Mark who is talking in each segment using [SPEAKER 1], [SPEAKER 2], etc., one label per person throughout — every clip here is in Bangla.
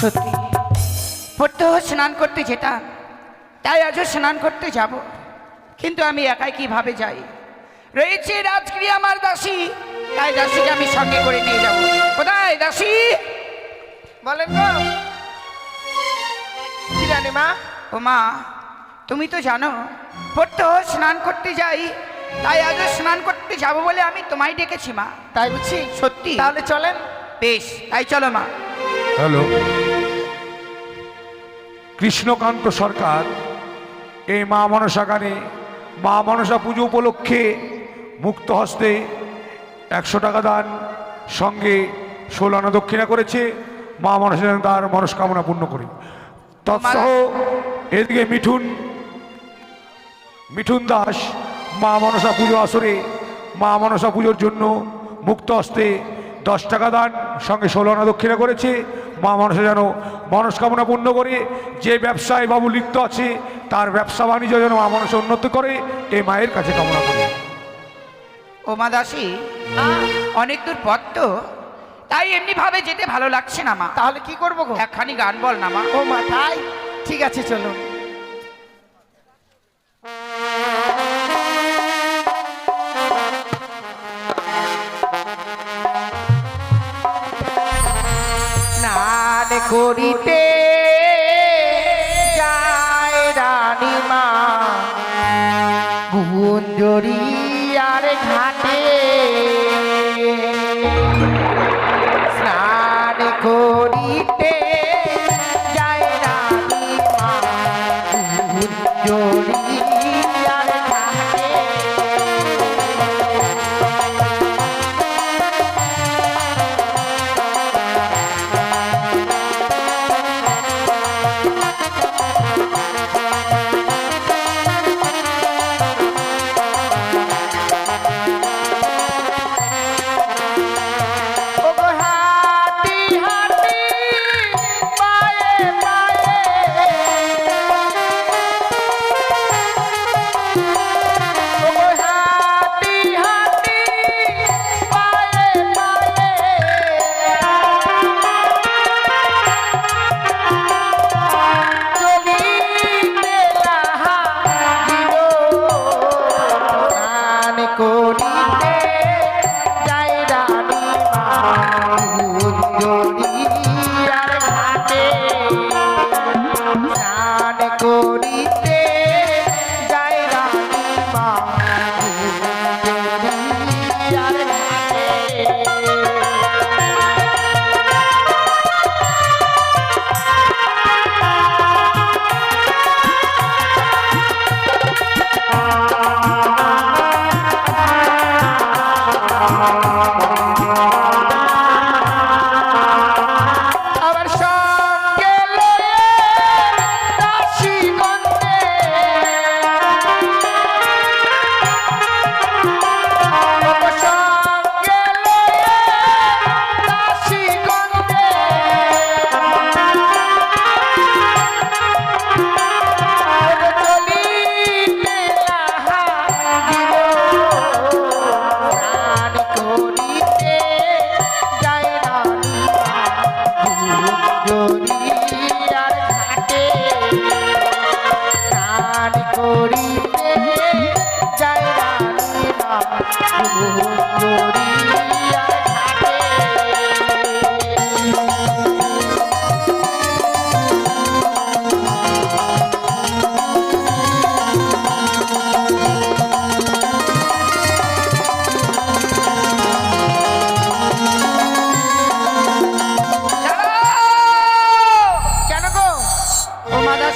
[SPEAKER 1] সত্যি। প্রত্যহ স্নান করতে যেতাম তাই আজও স্নান করতে যাব। কিন্তু আমি একাই কীভাবে যাই? রয়েছে রাজগিরি আমার দাসী তাই দাসীকে আমি সঙ্গে করে নিয়ে যাব। কোথায় দাসী?
[SPEAKER 2] বলেন গো কি জানি মা?
[SPEAKER 1] ও মা তুমি তো জানো প্রত্যহ স্নান করতে যাই তাই আজও স্নান করতে যাব বলে আমি তোমায় ডেকেছি মা।
[SPEAKER 2] তাই বুঝছি?
[SPEAKER 1] সত্যি?
[SPEAKER 2] তাহলে চলেন।
[SPEAKER 1] বেশ তাই চলো মা।
[SPEAKER 3] হ্যালো। কৃষ্ণকান্ত সরকার এই মা মনসা গানে, মা মনসা পুজো উপলক্ষে মুক্ত হস্তে একশো টাকা দান সঙ্গে ষোলানা দক্ষিণা করেছে। মা মনসা যেন তার মনস্কামনা পূর্ণ করে। তৎসহ এদিকে মিঠুন মিঠুন দাস মা মনসা পুজো আসরে, মা মনসা পুজোর জন্য মুক্ত হস্তে দশ টাকা দান সঙ্গে ষোলো আনা দক্ষিণা করেছে। মা মনসা যেন মনস্কামনা পূর্ণ করি যে ব্যবসায় বাবু লিপ্ত আছে তার ব্যবসা বাণিজ্য যেন মা মানুষ উন্নত করে এই মায়ের কাছে কামনা করি।
[SPEAKER 1] ওমা মা। দাসী অনেক দূর পথ তো তাই এমনি ভাবে যেতে ভালো লাগছে না মা।
[SPEAKER 2] তাহলে কি করব গো?
[SPEAKER 1] একখানি গান বল না মা।
[SPEAKER 2] ও মা তাই? ঠিক আছে চলো করিতে যায় রানীমা আর ঘাটে। স্নান করিতে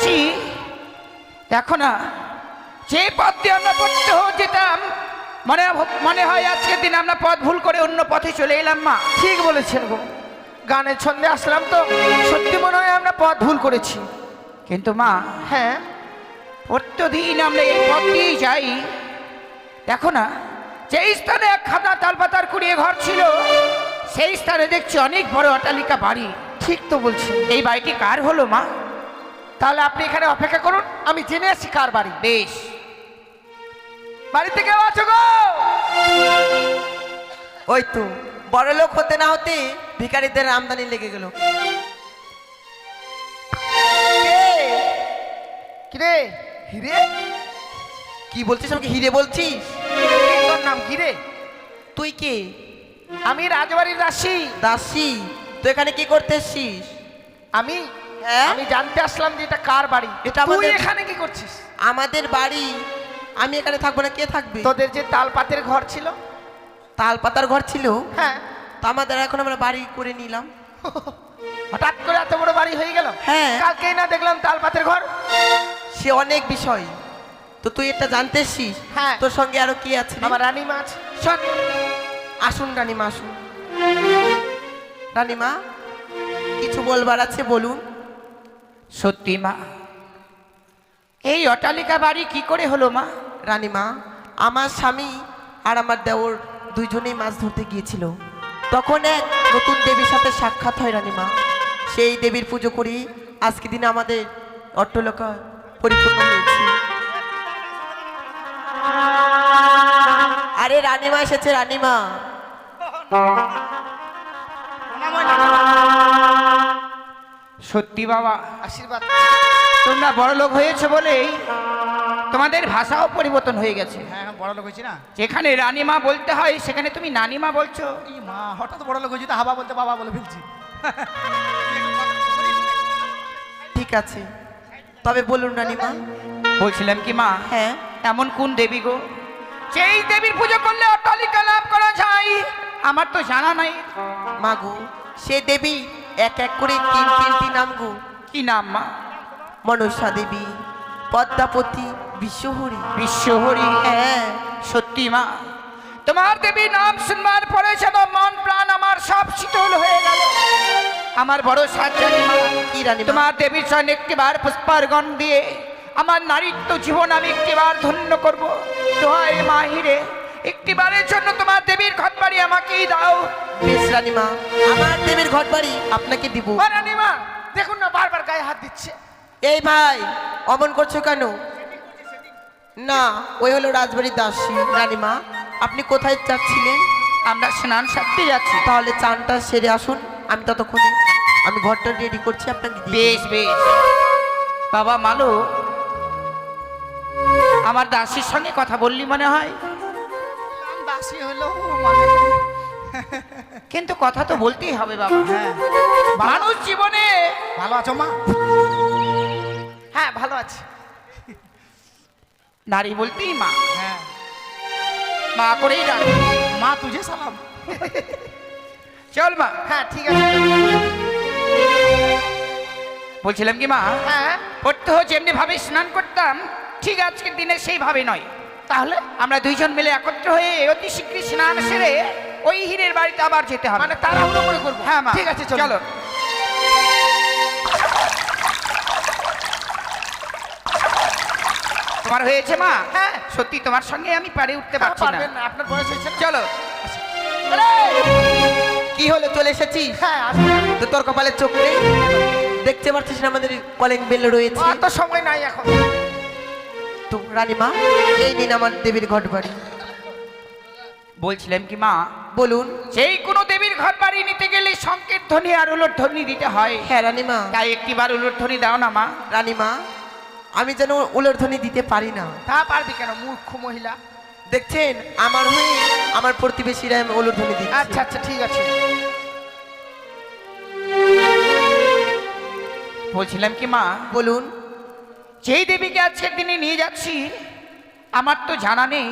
[SPEAKER 1] দাসী দেখো না যে পথ দিয়ে আমরা প্রত্যহ যেতাম মনে মনে হয় আজকের দিন আমরা পথ ভুল করে অন্য পথে চলে এলাম মা।
[SPEAKER 2] ঠিক বলেছেন গো। গানের ছন্দে আসলাম তো সত্যি মনে হয় আমরা পথ ভুল করেছি।
[SPEAKER 1] কিন্তু মা
[SPEAKER 2] হ্যাঁ।
[SPEAKER 1] প্রত্যদিন আমরা এই পথ দিয়েই যাই। দেখো না যেই স্থানে এক খাতা তালপাতার কুড়িয়ে ঘর ছিল সেই স্থানে দেখছি অনেক বড় অট্টালিকা বাড়ি।
[SPEAKER 2] ঠিক তো বলছি।
[SPEAKER 1] এই বাড়িটি কার হলো মা?
[SPEAKER 2] তাহলে আপনি এখানে অপেক্ষা করুন আমি জেনে আসি কার বাড়ি।
[SPEAKER 1] বেশ।
[SPEAKER 2] বাড়িতে কেউ আছো গো?
[SPEAKER 4] ওই তো বড় লোক হতে না হতে ভিকারীদের আমদানি লেগে গেল।
[SPEAKER 5] হিরে?
[SPEAKER 4] কি বলছিস আমাকে হিরে বলছিস?
[SPEAKER 5] তোর নাম হিরে
[SPEAKER 4] তুই কে?
[SPEAKER 5] আমি রাজবাড়ির দাসী।
[SPEAKER 4] দাসী? তুই এখানে কি করতে এসছিস?
[SPEAKER 5] আমি আমি জানতে আসলাম যে এটা কার বাড়ি?
[SPEAKER 4] এটা
[SPEAKER 5] তুই এখানে কি করছিস?
[SPEAKER 4] আমাদের বাড়ি আমি এখানে থাকব না কে থাকবে?
[SPEAKER 5] তোদের যে তালপাতের ঘর ছিল?
[SPEAKER 4] তাল পাতার ঘর ছিল?
[SPEAKER 5] হ্যাঁ।
[SPEAKER 4] তা আমাদের এখন আমরা বাড়ি করে নিলাম।
[SPEAKER 5] হঠাৎ করে এত বড় বাড়ি হয়ে গেল?
[SPEAKER 4] হ্যাঁ।
[SPEAKER 5] কালকেই না দেখলাম তালপাতের ঘর?
[SPEAKER 4] সে অনেক বিষয়। তো তুই এটা জানতে এসছিস
[SPEAKER 5] হ্যাঁ।
[SPEAKER 4] তোর সঙ্গে আরও কি আছে?
[SPEAKER 5] আমার রানী মাছ
[SPEAKER 4] শোন। আসুন রানীমা আসুন। রানীমা কিছু বলবার আছে বলুন।
[SPEAKER 1] সত্যি মা। এই অট্টালিকা বাড়ি কি করে হলো মা?
[SPEAKER 4] রানীমা আমার স্বামী আর আমার দেওর দুইজনেই মাছ ধরতে গিয়েছিল। তখন এক নতুন দেবীর সাথে সাক্ষাৎ হয় রানীমা সেই দেবীর পুজো করি আজকে দিনে আমাদের অট্টলকা পরিপূর্ণ হয়েছে। আরে রানীমা এসেছে রানীমা
[SPEAKER 1] সত্যি বাবা।
[SPEAKER 5] আশীর্বাদ
[SPEAKER 1] তোমরা বড় লোক হয়েছে বলেই তোমাদের ভাষাও পরিবর্তন হয়ে গেছে।
[SPEAKER 6] হ্যাঁ হ্যাঁ বড় লোক হয়েছি না?
[SPEAKER 1] যেখানে রানীমা বলতে হয় সেখানে তুমি নানিমা বলছো।
[SPEAKER 6] এই মা হঠাৎ বড় লোক হয়েছি তো হাবা বলতে বাবা বলে ফেলছি।
[SPEAKER 4] ঠিক আছে। তবে বলুন রানীমা।
[SPEAKER 1] বলছিলাম কি মা?
[SPEAKER 4] হ্যাঁ।
[SPEAKER 1] এমন কোন দেবী গো? সেই দেবীর পুজো করলে অট্টালিকা লাভ করা যায় আমার তো জানা নাই।
[SPEAKER 4] মাগো সে দেবী এক এক করে তিন তিনটি নাম গু।
[SPEAKER 1] কি নাম মা?
[SPEAKER 4] মনসা দেবী পদ্মাপতি বিশ্বহরি।
[SPEAKER 1] বিশ্বহরি।
[SPEAKER 4] হ্যাঁ।
[SPEAKER 1] সত্যি মা। তোমার দেবী নাম শুনবার পরে যেন মন প্রাণ আমার সব শীতল হয়ে গেল। আমার বড় সাজ্জানি মা
[SPEAKER 4] কি রানী
[SPEAKER 1] তোমার দেবীর সঙ্গে একটিবার পুষ্পার্গণ দিয়ে আমার নারীত্ব জীবন আমি একটিবার ধন্য করব। দোহাই মা হিরে একটিবারের জন্য তোমার দেবীর ঘর বাড়ি আমাকেই দাও।
[SPEAKER 4] বেশ রানীমা আমার দেবীর ঘর বাড়ি আপনাকে দিব।
[SPEAKER 5] ও রানীমা দেখুন না বারবার গায়ে হাত দিচ্ছে।
[SPEAKER 4] এই ভাই অমন করছ কেন? না ওই হলো রাজবাড়ির দাসী। রানীমা আপনি কোথায় যাচ্ছিলেন?
[SPEAKER 1] আমরা স্নান সারতে যাচ্ছি।
[SPEAKER 4] তাহলে চানটা সেরে আসুন আমি ততক্ষণে আমি ঘরটা রেডি করছি আপনাকে
[SPEAKER 1] বেশ বেশ। বাবা মালো আমার দাসীর সঙ্গে কথা বললি মনে হয়?
[SPEAKER 6] দাসী হলো মানে।
[SPEAKER 1] কিন্তু কথা তো বলতেই হবে বাবা।
[SPEAKER 6] হ্যাঁ।
[SPEAKER 1] মানুষ জীবনে
[SPEAKER 6] ভালো আছো মা?
[SPEAKER 5] হ্যাঁ ভালো আছে।
[SPEAKER 1] নারী বলতেই মা।
[SPEAKER 6] হ্যাঁ।
[SPEAKER 1] মা করেই ডাক।
[SPEAKER 6] মা তুঝে সালাম।
[SPEAKER 1] চল মা।
[SPEAKER 5] হ্যাঁ ঠিক আছে।
[SPEAKER 1] বলছিলাম কি মা?
[SPEAKER 5] হ্যাঁ।
[SPEAKER 1] প্রত্যহ যেমনি ভাবে স্নান করতাম ঠিক আজকের দিনে সেইভাবে নয়।
[SPEAKER 5] তাহলে
[SPEAKER 1] আমরা দুইজন মিলে একত্র হয়ে অতি শীঘ্রই স্নান সেরে ওই হীরের বাড়িতে আবার যেতে হবে।
[SPEAKER 5] মানে তাড়াহুড়ো করে করব।
[SPEAKER 1] হ্যাঁ মা।
[SPEAKER 5] ঠিক আছে চলো।
[SPEAKER 1] চলো। তোমার হয়েছে মা?
[SPEAKER 5] হ্যাঁ।
[SPEAKER 1] সত্যি তোমার সঙ্গে আমি পারে উঠতে
[SPEAKER 5] হ্যাঁ,
[SPEAKER 1] পারছি না।
[SPEAKER 5] আপনার বয়স হয়েছে
[SPEAKER 1] চলো।
[SPEAKER 4] কি হলো চলে এসেছিস?
[SPEAKER 5] হ্যাঁ।
[SPEAKER 4] তো তোর কপালে চোখ নেই? দেখতে পাচ্ছিস না আমাদের কলিং বেল রয়েছে।
[SPEAKER 5] অত সময় নাই এখন।
[SPEAKER 4] তো রানীমা এই দিন আমার দেবীর ঘট বাড়ি
[SPEAKER 1] বলছিলাম কি মা
[SPEAKER 4] বলুন।
[SPEAKER 1] সেই কোনো দেবীর ঘর বাড়ি নিতে গেলে সংকেত ধ্বনি আর উলট ধ্বনি দিতে হয়।
[SPEAKER 4] হ্যাঁ রানীমা।
[SPEAKER 1] তাই একটিবার উলট ধ্বনি দাও না মা।
[SPEAKER 4] রানীমা আমি যেন উলের ধ্বনি দিতে পারি না।
[SPEAKER 5] তা পারবি কেন মূর্খ মহিলা?
[SPEAKER 4] দেখছেন আমার হয়ে আমার প্রতিবেশীরা আমি উলুর ধ্বনি দিচ্ছি।
[SPEAKER 5] আচ্ছা আচ্ছা ঠিক আছে।
[SPEAKER 1] বলছিলাম কি মা
[SPEAKER 4] বলুন।
[SPEAKER 1] যেই দেবীকে আজকের দিনে নিয়ে যাচ্ছি আমার তো জানা নেই।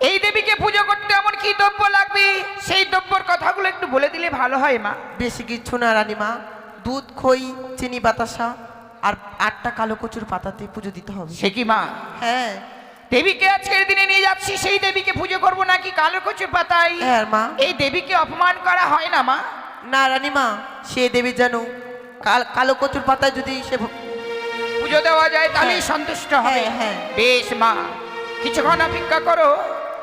[SPEAKER 1] এই দেবীকে পুজো করতে এমন কি দ্রব্য লাগবে? সেই দ্রব্যর কথাগুলো একটু বলে দিলে ভালো হয় মা।
[SPEAKER 4] বেশি কিছু না রানীমা। দুধ খই চিনি বাতাসা আর আটটা কালো কচুর পাতাতে পুজো দিতে হবে।
[SPEAKER 1] সে কি মা?
[SPEAKER 4] হ্যাঁ।
[SPEAKER 1] দেবীকে আজকের দিনে নিয়ে যাচ্ছি সেই দেবীকে পুজো করব নাকি কালো কচুর পাতায়?
[SPEAKER 4] হ্যাঁ মা।
[SPEAKER 1] এই দেবীকে অপমান করা হয় না মা।
[SPEAKER 4] না রানীমা সে দেবী যেন কাল- কালো কচুর পাতায় যদি সে
[SPEAKER 1] পুজো দেওয়া যায় তাহলেই
[SPEAKER 4] হ্যাঁ।
[SPEAKER 1] সন্তুষ্ট হবে।
[SPEAKER 4] হ্যাঁ, হ্যাঁ।
[SPEAKER 1] বেশ মা কিছুক্ষণ অপেক্ষা করো।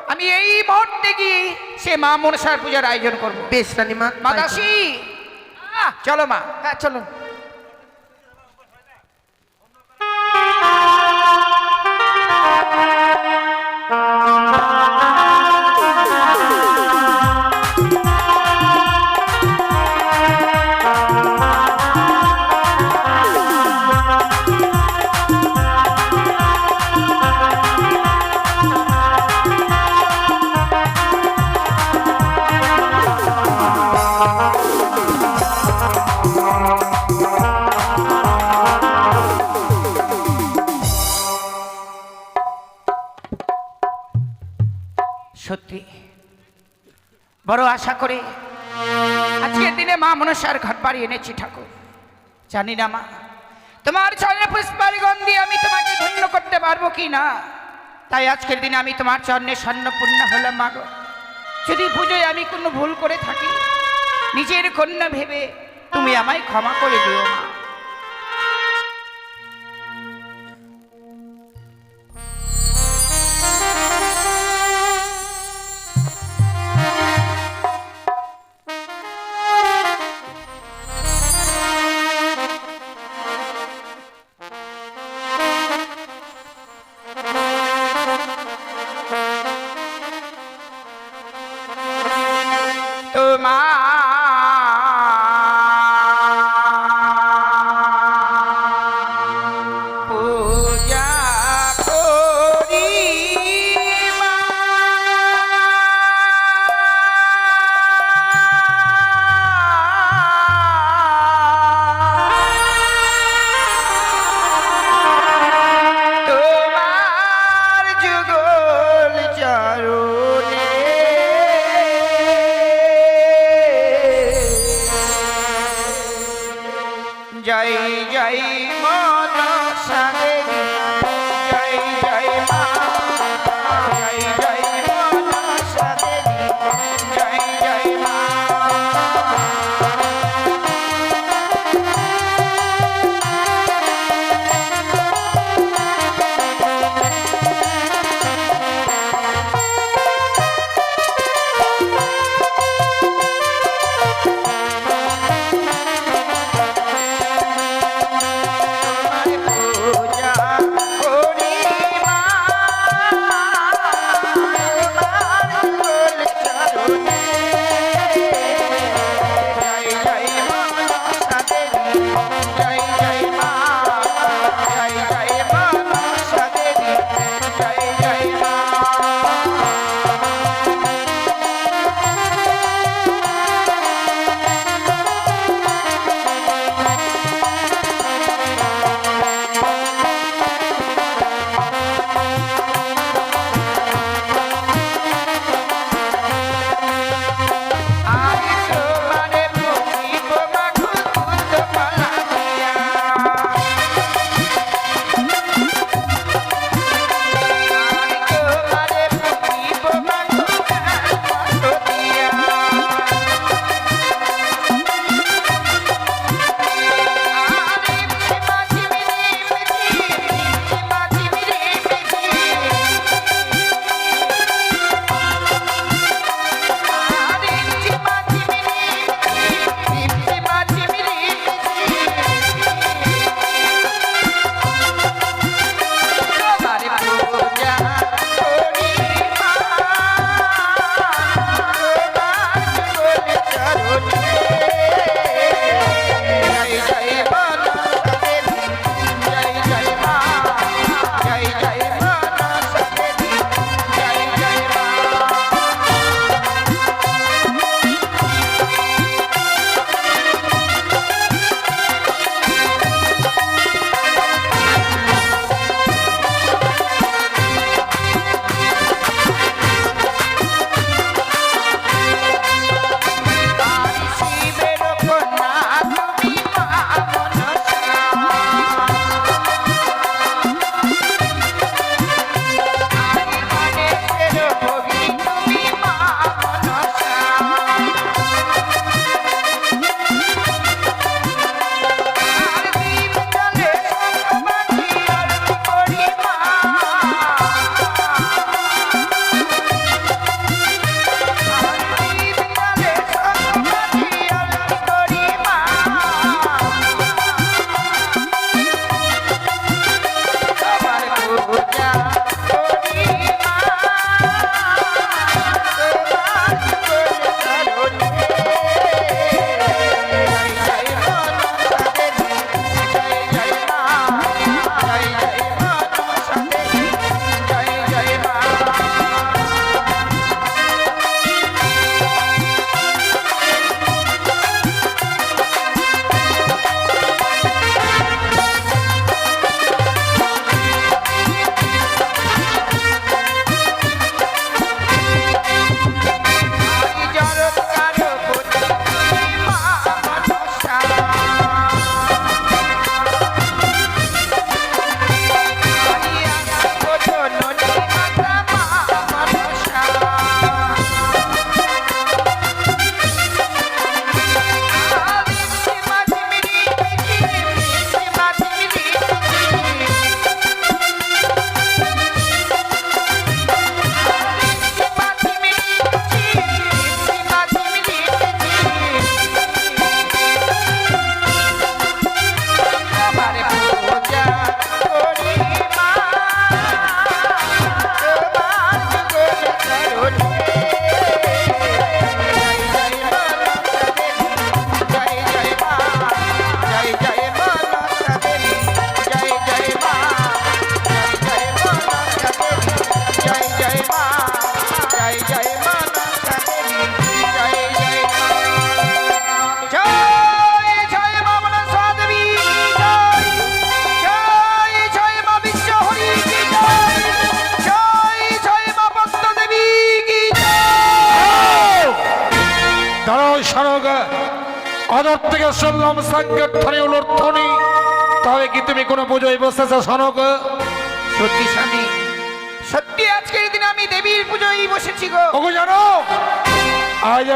[SPEAKER 1] আমি এই মুহূর্তে গিয়ে সে মা মনসার পূজার আয়োজন করব।
[SPEAKER 4] বেশ রানী
[SPEAKER 1] মা দাসী চলো মা।
[SPEAKER 5] হ্যাঁ চলুন।
[SPEAKER 1] বড় আশা করে আজকের দিনে মা মনসার ঘর বাড়ি এনেছি ঠাকুর। জানি না মা, তোমার চরণে পুষ্পার গন্ধি আমি তোমাকে ধন্য করতে পারব কি না? তাই আজকের দিনে আমি তোমার চরণে স্বর্ণপূর্ণ হলাম মাগো যদি পুজোয় আমি কোনো ভুল করে থাকি, নিজের কন্যা ভেবে তুমি আমায় ক্ষমা করে দিও মা।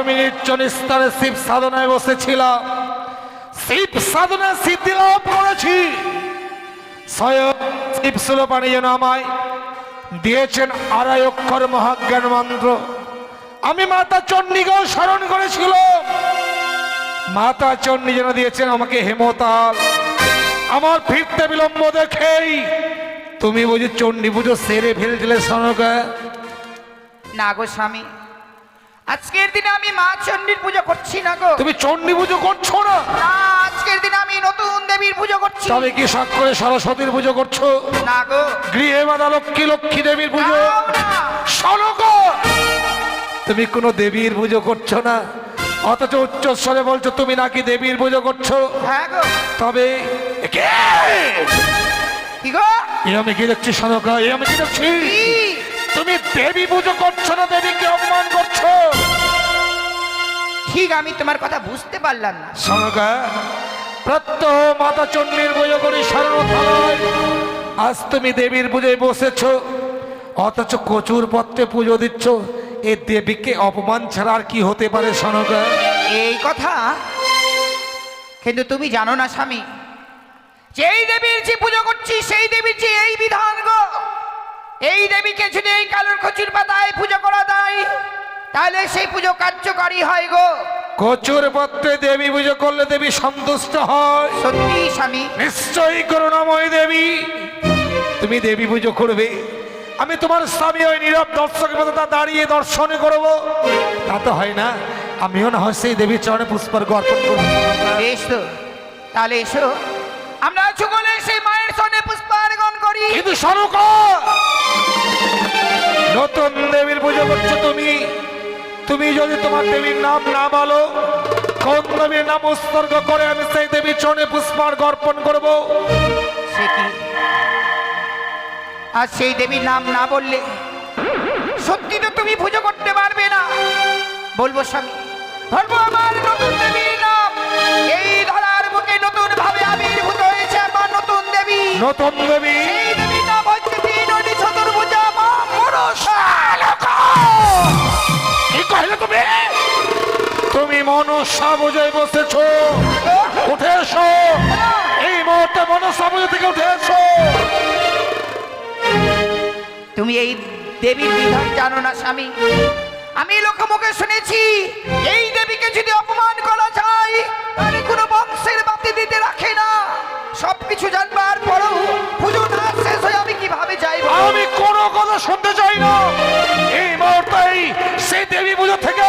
[SPEAKER 1] আমি
[SPEAKER 7] নির্জন শিব সাধনায় বসেছিলাম শিব সাধনায় সিদ্ধি লাভ করেছি। আমি মাতা স্মরণ মাতা চণ্ডী যেন দিয়েছেন আমাকে হেমতাল। আমার ফিরতে বিলম্ব দেখেই তুমি বুঝি চণ্ডী পুজো সেরে ফেলছিলে
[SPEAKER 1] না গো স্বামী আজকের দিনে আমি মা চণ্ডীর পুজো করছি না গো।
[SPEAKER 7] তুমি চণ্ডী পুজো করছ না?
[SPEAKER 1] না আজকের দিনে আমি নতুন দেবীর পুজো করছি।
[SPEAKER 7] তবে কি শখ করে সরস্বতীর পুজো করছ?
[SPEAKER 1] না গো।
[SPEAKER 7] গৃহে মাতা লক্ষ্মী লক্ষ্মী দেবীর পুজো?
[SPEAKER 1] নাও না।
[SPEAKER 7] শোনক তুমি কোনো দেবীর পুজো করছ না? অথচ উচ্চ স্বরে বলছো তুমি নাকি দেবীর পুজো করছ?
[SPEAKER 1] হ্যাঁ গো।
[SPEAKER 7] তবে কে?
[SPEAKER 1] কি গো?
[SPEAKER 7] এ আমি কি দেখছি শোনকা এ আমি কি দেখছি? তুমি দেবী পুজো করছ না দেবীকে অপমান করছ?
[SPEAKER 1] ঠিক আমি তোমার কথা বুঝতে পারলাম না।
[SPEAKER 7] শোনকা প্রত্যহ মাতা চণ্ডীর পুজো করি সর্বথালয় আজ তুমি দেবীর পুজোয় বসেছ অথচ কচুর পত্রে পুজো দিচ্ছ। এ দেবীকে অপমান ছাড়া আর কি হতে পারে শোনকা
[SPEAKER 1] এই কথা? কিন্তু তুমি জানো না স্বামী যেই দেবীর যে পুজো করছি সেই দেবীর যে এই বিধান গো। এই দেবীকে যদি এই কালোর খচুর পাতায় পুজো করা যায় তাহলে সেই পুজো কার্যকারী হয় গো।
[SPEAKER 7] কচুর পত্রে দেবী পুজো করলে দেবী সন্তুষ্ট হয়।
[SPEAKER 1] সত্যি স্বামী।
[SPEAKER 7] নিশ্চয়ই করুণাময় দেবী। তুমি দেবী পুজো করবে। আমি তোমার স্বামী ওই নীরব দর্শকের মতো তা দাঁড়িয়ে দর্শন করব। তা তো হয় না। আমিও না হয় সেই দেবীর চরণে পুষ্পার্ঘ অর্পণ করব।
[SPEAKER 1] বেশ তো। তাহলে এসো। আমরা সকলে সেই মায়ের সনে পুষ্পার্গণ করি।
[SPEAKER 7] কিন্তু সরক নতুন দেবীর পুজো করছ তুমি। তুমি যদি তোমার দেবীর নাম না বলো কোন দেবীর নাম উৎসর্গ করে আমি সেই দেবীর চরণে পুষ্পার্ঘ অর্পণ করব?
[SPEAKER 1] সে কি? আর সেই দেবীর নাম না বললে সত্যি তো তুমি পুজো করতে পারবে না। বলব স্বামী বলব আমার নতুন দেবীর নাম। এই ধরার বুকে নতুন ভাবে আবির্ভূত হয়েছে আমার নতুন দেবী।
[SPEAKER 7] নতুন দেবী?
[SPEAKER 1] এই দেবীর নাম হচ্ছে তিনটি চতুর্ভুজা মা মনসা
[SPEAKER 7] তুমি? মনসা বুঝে বসেছ। উঠে এসো। এই মুহূর্তে মনসা বুঝে থেকে উঠে এসো।
[SPEAKER 1] তুমি এই দেবীর বিধান জানো না, স্বামী। আমি লোকমুখে শুনেছি, এই দেবীকে যদি অপমান করা যায় কোনো বংশের বাতি দিতে রাখে না। সবকিছু জানবার পরেও পুজো না শেষ হয়ে কীভাবে যাইব।
[SPEAKER 7] আমি কোনো কথা শুনতে চাই না। এই মুহূর্তেই সেই দেবী পুজো থেকে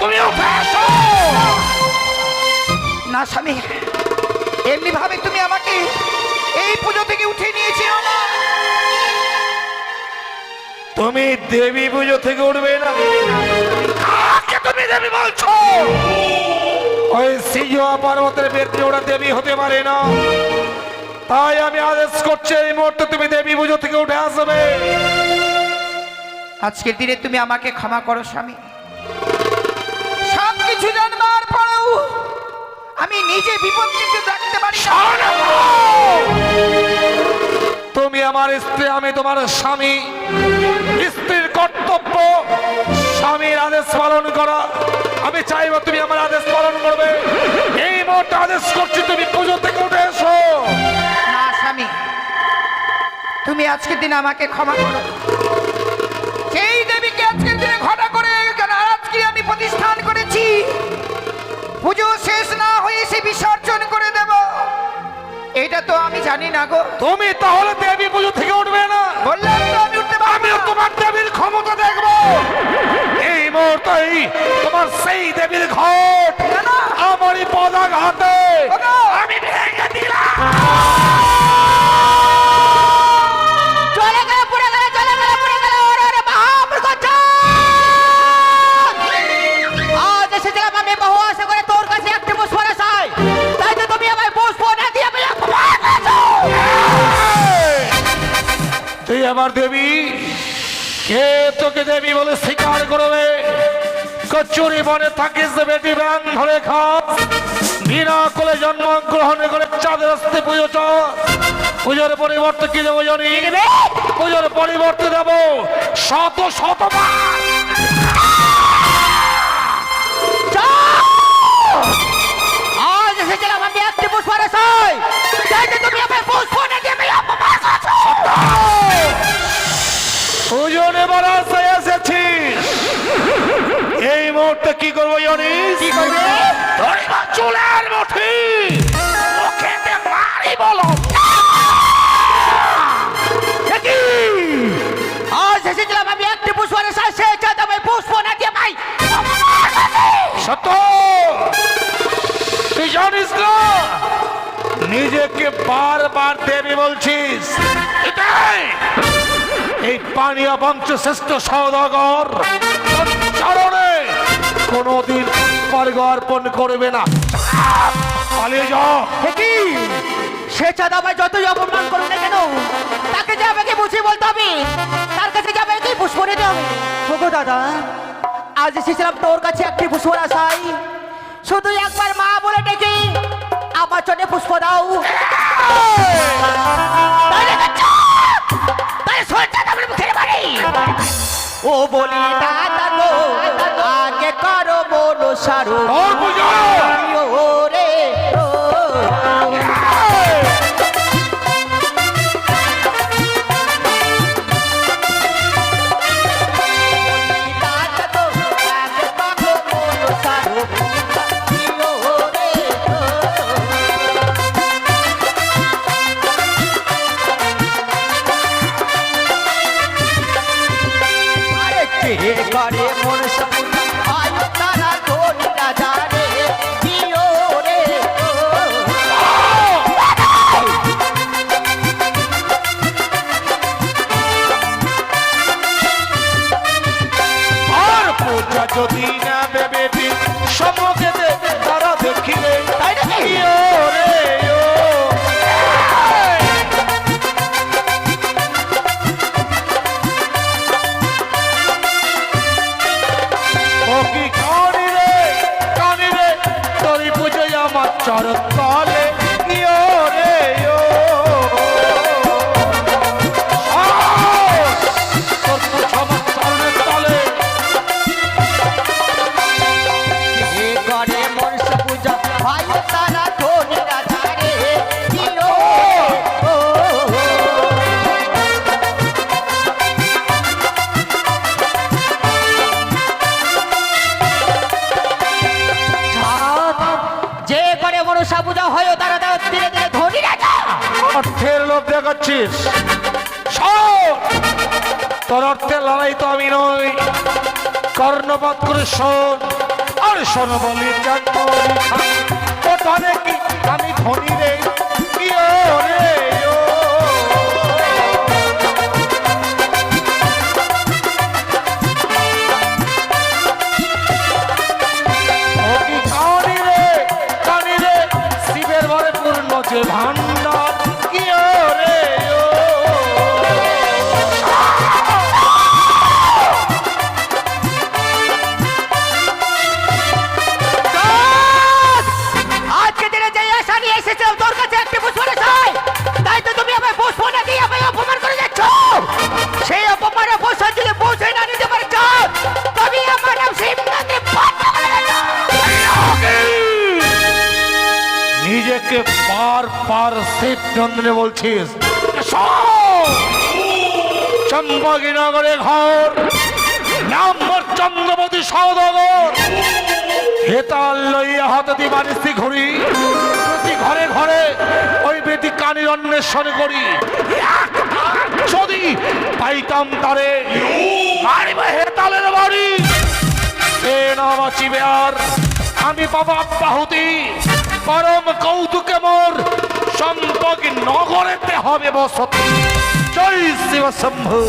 [SPEAKER 7] তুমি উঠে
[SPEAKER 1] না স্বামী এমনি ভাবে তুমি আমাকে এই পুজো থেকে উঠিয়ে নিয়েছিল না।
[SPEAKER 7] তুমি দেবী পুজো থেকে উঠবে না। কাকে তুমি দেবী বলছো? ওই সিজোয়া পর্বতের বেদে ওরা দেবী হতে পারে না। তাই আমি আদেশ করছি এই মুহূর্তে তুমি দেবী পুজো থেকে উঠে আসবে।
[SPEAKER 1] আজকের দিনে তুমি আমাকে ক্ষমা করো স্বামী। সব কিছু জানবার পরেও আমি নিজে বিপদ কিন্তু পারি
[SPEAKER 7] তুমি আমার স্ত্রী আমি তোমার স্বামী। স্ত্রীর কর্তব্য স্বামীর আদেশ পালন করা। আমি চাইব তুমি আমার আদেশ পালন করবে। এই মুহূর্তে আদেশ করছি তুমি পুজো থেকে উঠে এসো।
[SPEAKER 1] তুমি আজকের দিন আমাকে ক্ষমা করো। সেই দেবীকে আজকের দিনে ঘটা করে কেন আজকে আমি প্রতিষ্ঠান করেছি? পুজো শেষ না হয়ে সে বিসর্জন করে দেব। এটা তো আমি জানি না গো।
[SPEAKER 7] তুমি তাহলে দেবী পুজো থেকে উঠবে না?
[SPEAKER 1] বললাম তো আমি উঠতে
[SPEAKER 7] আমিও তোমার দেবীর ক্ষমতা দেখব। এই মুহূর্তেই তোমার সেই দেবীর ঘট। আমারই পদাঘাতে! আমি ভেঙে দিলাম। আমার দেবী। কে তোকে দেবী বলে স্বীকার করবে? কচুরি বনে থাকিস বেটি ব্যাং ধরে খাস। বিনা কোলে জন্মগ্রহণ করে চাঁদের আসতে পুজো পুজোর পরিবর্তে কি দেবো জানি? পুজোর পরিবর্তে দেব শত শত
[SPEAKER 2] আজ এসেছিলাম আমি একটি পুষ্পের আশায়। তুমি আমায় পুষ্প না দিয়ে আমায় অপমান করছ
[SPEAKER 7] পুজো নেবার আশায় এসেছিস এই মুহূর্তে কি করব জানিস
[SPEAKER 2] কি করবে?
[SPEAKER 7] ধরিব চুলের মুঠি। মুখেতে মারি বলো।
[SPEAKER 2] আজ এসেছিলাম আমি একটি পুষ্পের আশায় সে চাঁদ আমায় পুষ্প না দিয়ে ভাই
[SPEAKER 7] সত্য। তুই জানিস না নিজেকে বারবার দেবী বলছিস এটাই! এই পানীয় বংশ শ্রেষ্ঠ সৌদাগর চরণে কোনোদিন স্বর্গ অর্পণ করবে না। পালিয়ে যাও।
[SPEAKER 2] সে চাঁদ আমায় যতই অপমান করুন না কেন তাকে যে আমাকে বুঝিয়ে বলতে হবে তার কাছে যাবে কি পুষ্প নিতে হবে। ওগো দাদা আজ এসেছিলাম তোর কাছে একটি পুষ্পর আশাই শুধু একবার মা বলে ডেকে চোখে পুষ্প দাও। ও বলি দাদা গো আগে করো বলো সারো। ও
[SPEAKER 7] অর্থের লোভ দেখাচ্ছিস! তোর অর্থের লড়াই তো আমি নই। কর্ণপাত করে শোন, আর শোন বলি কি? আমি ধনী রে শিব বলছিস? চম্পকীনগরে ঘর নাম্বার মোর চন্দ্রবতী সৌদগর। হেতাল লইয়া হাতে দি বানিস্তি ঘুরি প্রতি ঘরে ঘরে ওই বেটি কানির অন্বেষণ করি। যদি পাইতাম তারে হেতালের বাড়ি। সে না বাঁচিবে আর, আমি বাবা বাহুতি পরম কৌতুকে মোর। সম্পর্ক নগরেতে হবে বসতি। জয় শিব শম্ভু